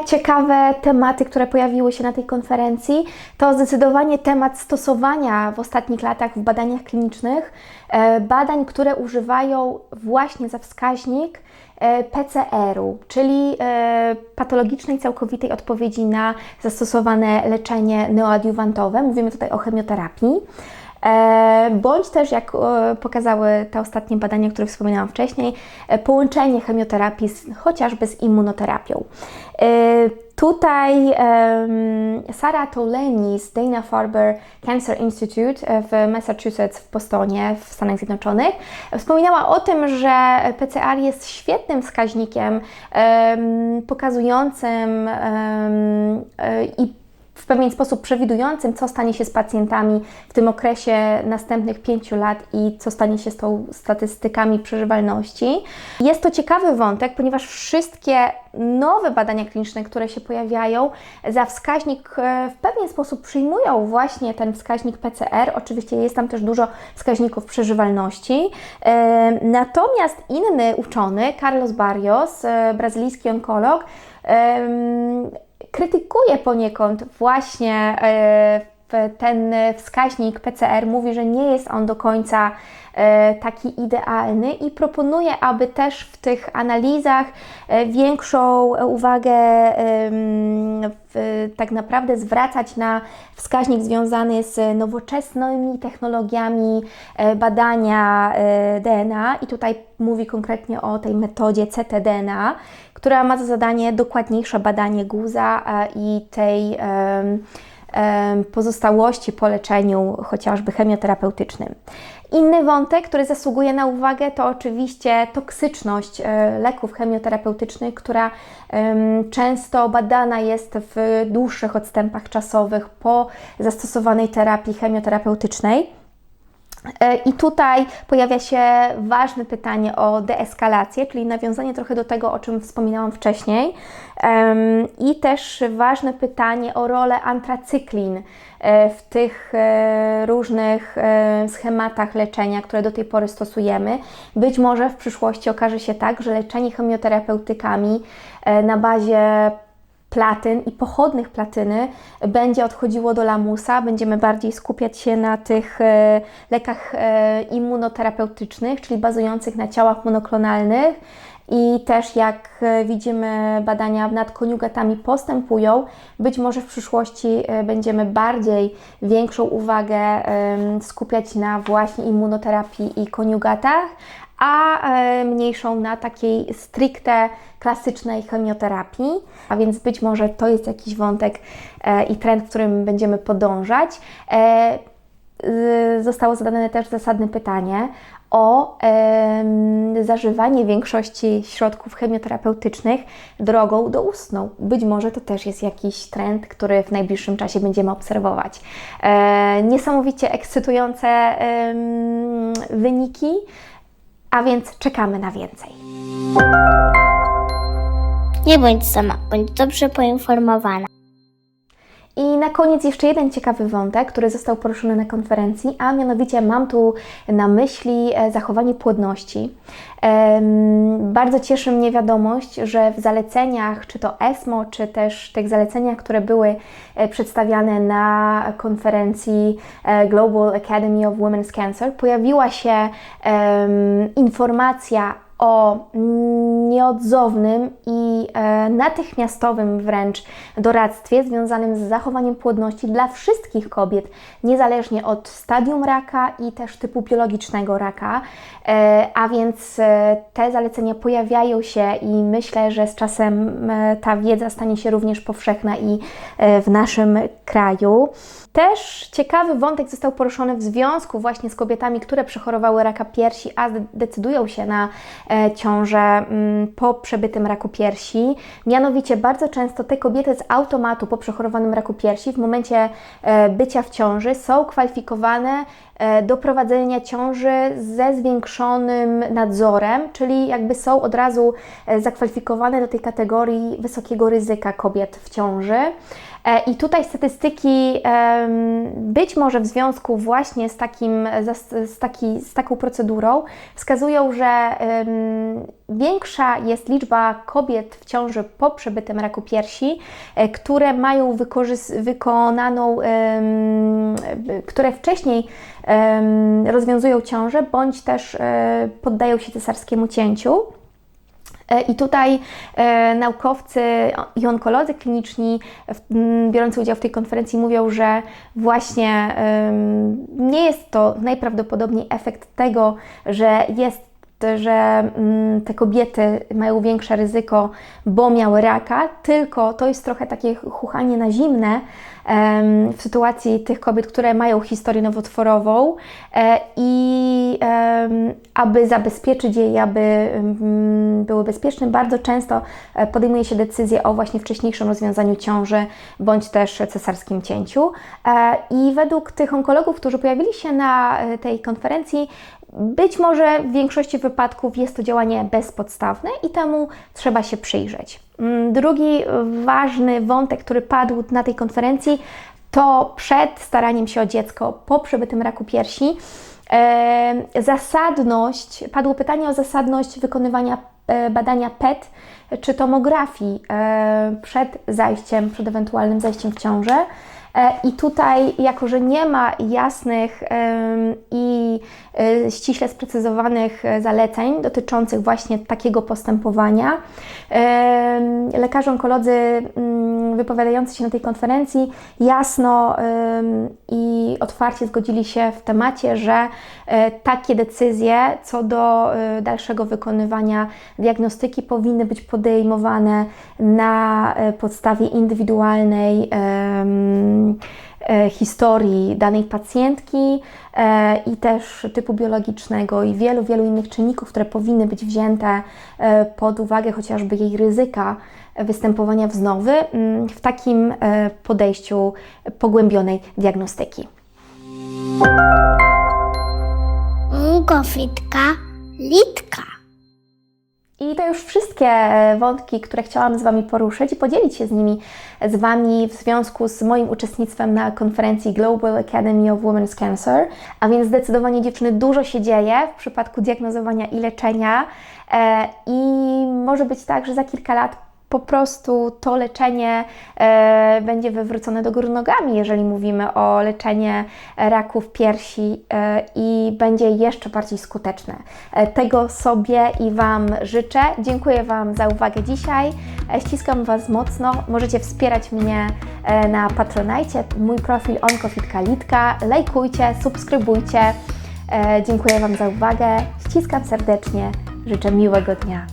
ciekawe tematy, które pojawiły się na tej konferencji, to zdecydowanie temat stosowania w ostatnich latach w badaniach klinicznych e, badań, które używają właśnie za wskaźnik e, PCR-u, czyli e, patologicznej całkowitej odpowiedzi na zastosowane leczenie neoadiuwantowe. Mówimy tutaj o chemioterapii. E, bądź też, jak e, pokazały te ostatnie badania, o których wspominałam wcześniej, e, połączenie chemioterapii z, chociażby z immunoterapią. Tutaj Sarah Toleni z Dana-Farber Cancer Institute w Massachusetts w Bostonie w Stanach Zjednoczonych wspominała o tym, że PCR jest świetnym wskaźnikiem pokazującym i pewien sposób przewidującym, co stanie się z pacjentami w tym okresie następnych pięciu lat i co stanie się z tą statystykami przeżywalności. Jest to ciekawy wątek, ponieważ wszystkie nowe badania kliniczne, które się pojawiają, za wskaźnik e, w pewien sposób przyjmują właśnie ten wskaźnik PCR. Oczywiście jest tam też dużo wskaźników przeżywalności. E, natomiast inny uczony, Carlos Barrios, e, brazylijski onkolog, krytykuje poniekąd właśnie e, ten wskaźnik PCR, mówi, że nie jest on do końca e, taki idealny i proponuje, aby też w tych analizach e, większą uwagę tak naprawdę zwracać na wskaźnik związany z nowoczesnymi technologiami badania DNA i tutaj mówi konkretnie o tej metodzie ctDNA, która ma za zadanie dokładniejsze badanie guza e, i tej pozostałości po leczeniu chociażby chemioterapeutycznym. Inny wątek, który zasługuje na uwagę, to oczywiście toksyczność e, leków chemioterapeutycznych, która często badana jest w dłuższych odstępach czasowych po zastosowanej terapii chemioterapeutycznej. E, I tutaj pojawia się ważne pytanie o deeskalację, czyli nawiązanie trochę do tego, o czym wspominałam wcześniej. I też ważne pytanie o rolę antracyklin e, w tych e, różnych schematach leczenia, które do tej pory stosujemy. Być może w przyszłości okaże się tak, że leczenie chemioterapeutykami na bazie platyn i pochodnych platyny będzie odchodziło do lamusa. Będziemy bardziej skupiać się na tych e, lekach e, immunoterapeutycznych, czyli bazujących na ciałach monoklonalnych. I też jak e, widzimy, badania nad koniugatami postępują. Być może w przyszłości będziemy bardziej większą uwagę skupiać na właśnie immunoterapii i koniugatach, a e, mniejszą na takiej stricte klasycznej chemioterapii, a więc być może to jest jakiś wątek e, i trend, którym będziemy podążać. E, zostało zadane też zasadne pytanie o e, zażywanie większości środków chemioterapeutycznych drogą doustną. Być może to też jest jakiś trend, który w najbliższym czasie będziemy obserwować. E, niesamowicie ekscytujące e, wyniki. A więc czekamy na więcej. Nie bądź sama, bądź dobrze poinformowana. I na koniec jeszcze jeden ciekawy wątek, który został poruszony na konferencji, a mianowicie mam tu na myśli e, zachowanie płodności. Bardzo cieszy mnie wiadomość, że w zaleceniach, czy to ESMO, czy też tych zaleceniach, które były e, przedstawiane na konferencji e, Global Academy of Women's Cancer, pojawiła się informacja o nieodzownym i e, natychmiastowym wręcz doradztwie związanym z zachowaniem płodności dla wszystkich kobiet, niezależnie od stadium raka i też typu biologicznego raka. E, a więc e, te zalecenia pojawiają się i myślę, że z czasem ta wiedza stanie się również powszechna i w naszym kraju. Też ciekawy wątek został poruszony w związku właśnie z kobietami, które przechorowały raka piersi, a decydują się na ciążę mm, po przebytym raku piersi. Mianowicie bardzo często te kobiety z automatu po przechorowanym raku piersi w momencie e, bycia w ciąży są kwalifikowane e, do prowadzenia ciąży ze zwiększonym nadzorem, czyli jakby są od razu zakwalifikowane do tej kategorii wysokiego ryzyka kobiet w ciąży. E, I tutaj statystyki być może w związku właśnie z, takim, z, taki, z taką procedurą wskazują, że większa jest liczba kobiet w ciąży po przebytym raku piersi, e, które mają wykonaną, e, które wcześniej rozwiązują ciążę, bądź też e, poddają się cesarskiemu cięciu. E, I tutaj e, naukowcy i onkolodzy kliniczni w, m, biorący udział w tej konferencji mówią, że właśnie em, nie jest to najprawdopodobniej efekt tego, że jest że mm, te kobiety mają większe ryzyko, bo miały raka, tylko to jest trochę takie chuchanie na zimne w sytuacji tych kobiet, które mają historię nowotworową e, i aby zabezpieczyć je i aby mm, były bezpieczne, bardzo często e, podejmuje się decyzję o właśnie wcześniejszym rozwiązaniu ciąży bądź też cesarskim cięciu. E, I według tych onkologów, którzy pojawili się na tej konferencji, być może w większości wypadków jest to działanie bezpodstawne i temu trzeba się przyjrzeć. Mm, Drugi ważny wątek, który padł na tej konferencji, to przed staraniem się o dziecko po przebytym raku piersi. e, Zasadność, padło pytanie o zasadność wykonywania e, badania PET czy tomografii e, przed zajściem, przed ewentualnym zajściem w ciążę. E, I tutaj, jako że nie ma jasnych i e, ściśle sprecyzowanych e, zaleceń dotyczących właśnie takiego postępowania, lekarze onkolodzy mm, wypowiadający się na tej konferencji jasno i otwarcie zgodzili się w temacie, że e, takie decyzje co do e, dalszego wykonywania diagnostyki powinny być podejmowane na e, podstawie indywidualnej historii danej pacjentki i też typu biologicznego i wielu, wielu innych czynników, które powinny być wzięte pod uwagę, chociażby jej ryzyka występowania wznowy mm, w takim e, podejściu pogłębionej diagnostyki. Gofitka, litka. I to już wszystkie e, wątki, które chciałam z Wami poruszyć i podzielić się z nimi z Wami w związku z moim uczestnictwem na konferencji Global Academy of Women's Cancer. A więc zdecydowanie dziewczyny dużo się dzieje w przypadku diagnozowania i leczenia e, i może być tak, że za kilka lat po prostu to leczenie e, będzie wywrócone do góry nogami, jeżeli mówimy o leczenie raków piersi e, i będzie jeszcze bardziej skuteczne. E, tego sobie i Wam życzę. Dziękuję Wam za uwagę dzisiaj. E, ściskam Was mocno. Możecie wspierać mnie e, na Patronite, mój profil Onkofitka Litka. Lajkujcie, subskrybujcie. E, dziękuję Wam za uwagę. Ściskam serdecznie. Życzę miłego dnia.